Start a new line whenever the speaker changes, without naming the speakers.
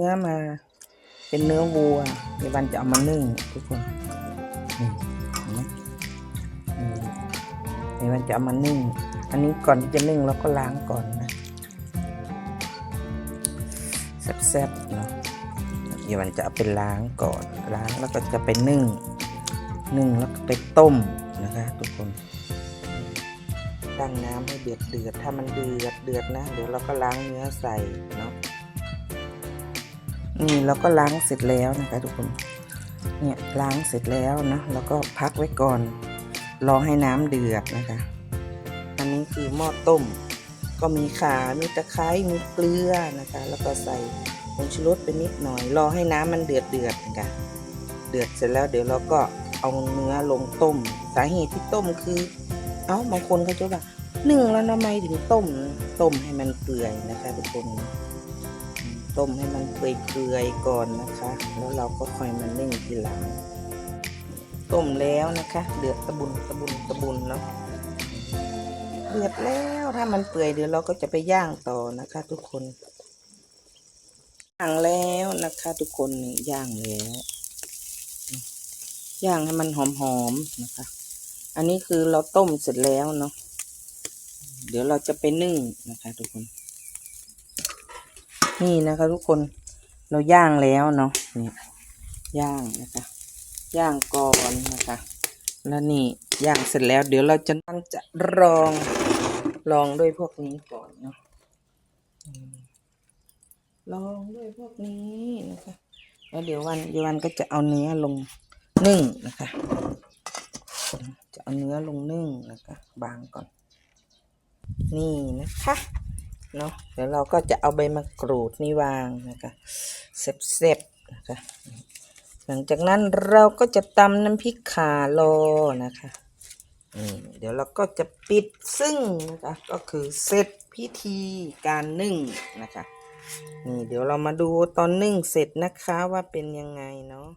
เนื้อมา เป็นเนื้อวัวเดี๋ยววันจะเอามานึ่งทุกคนนี่เห็นไหมเดี๋ยววันจะเอามานึ่ง อันนี้ก่อนที่จะนึ่งเราก็ล้างก่อนนะแซ่บๆเนาะเดี๋ยววันจะเอาไปล้างก่อนล้างแล้วก็จะไปนึ่งนึ่งแล้วก็ไปต้มนะคะ ทุกคนตั้งน้ำให้เดือดเดือดถ้ามันเดือดเดือดนะ เดี๋ยวเราก็ล้างเนื้อใส่เนาะ นี่เราก็ล้างเสร็จแล้วนะคะทุกคน เนี่ยล้างเสร็จแล้วนะแล้วก็พักไว้ก่อน รอให้น้ำเดือดนะคะ อันนี้คือหม้อต้ม ก็มีขา มีตะไคร้ มีเกลือนะคะ แล้วก็ใส่ผงชูรสไปนิดหน่อย รอให้น้ำมันเดือดเดือดนะคะ เดือดเสร็จแล้วเดี๋ยวเราก็เอาเนื้อลงต้ม สาเหตุที่ต้มคือ เอ้าบางคนเขาจะว่านึ่งแล้วทำไมถึงต้ม ต้มให้มันเปื่อยนะคะทุกคน ต้มให้มันเปื่อยๆก่อนนะคะ แล้วเราก็ค่อยมานึ่งทีหลัง ต้มแล้วนะคะ เดือดตะบุนตะบุนตะบุนเนาะเดือดแล้วถ้ามันเปื่อยเดี๋ยวเราก็จะไปย่างต่อนะคะ ทุกคนย่างแล้วนะคะ ทุกคนนี่ย่างแล้วย่างให้มันหอมๆนะคะ อันนี้คือเราต้มเสร็จแล้วเนาะเดี๋ยวเราจะไปนึ่งนะคะ ทุกคน นี่นะคะ ทุกคนเราย่างแล้วเนาะนี่ย่างนะคะ ย่างก่อนนะคะ แล้วนี่ย่างเสร็จแล้วเดี๋ยวเราจะมันจะลองลองด้วยพวกนี้ก่อนเนาะลองด้วยพวกนี้นะคะแล้วเดี๋ยววันเดี๋ยววันก็จะเอาเนื้อลงนึ่งนะคะ จะเอาเนื้อลงนึ่งนะคะ บางก่อน นี่นะคะ เนาะเดี๋ยวเราก็จะเอาใบมะกรูดนี่วางนะคะเสร็จๆนะคะหลังจากนั้นเราก็จะตำน้ำพริกขาโลนะคะนี่เดี๋ยวเราก็จะปิดซึ่งนะคะก็คือเสร็จพิธีการนึ่งนะคะนี่เดี๋ยวเรามาดูตอนนึ่งเสร็จนะคะว่าเป็นยังไงเนาะ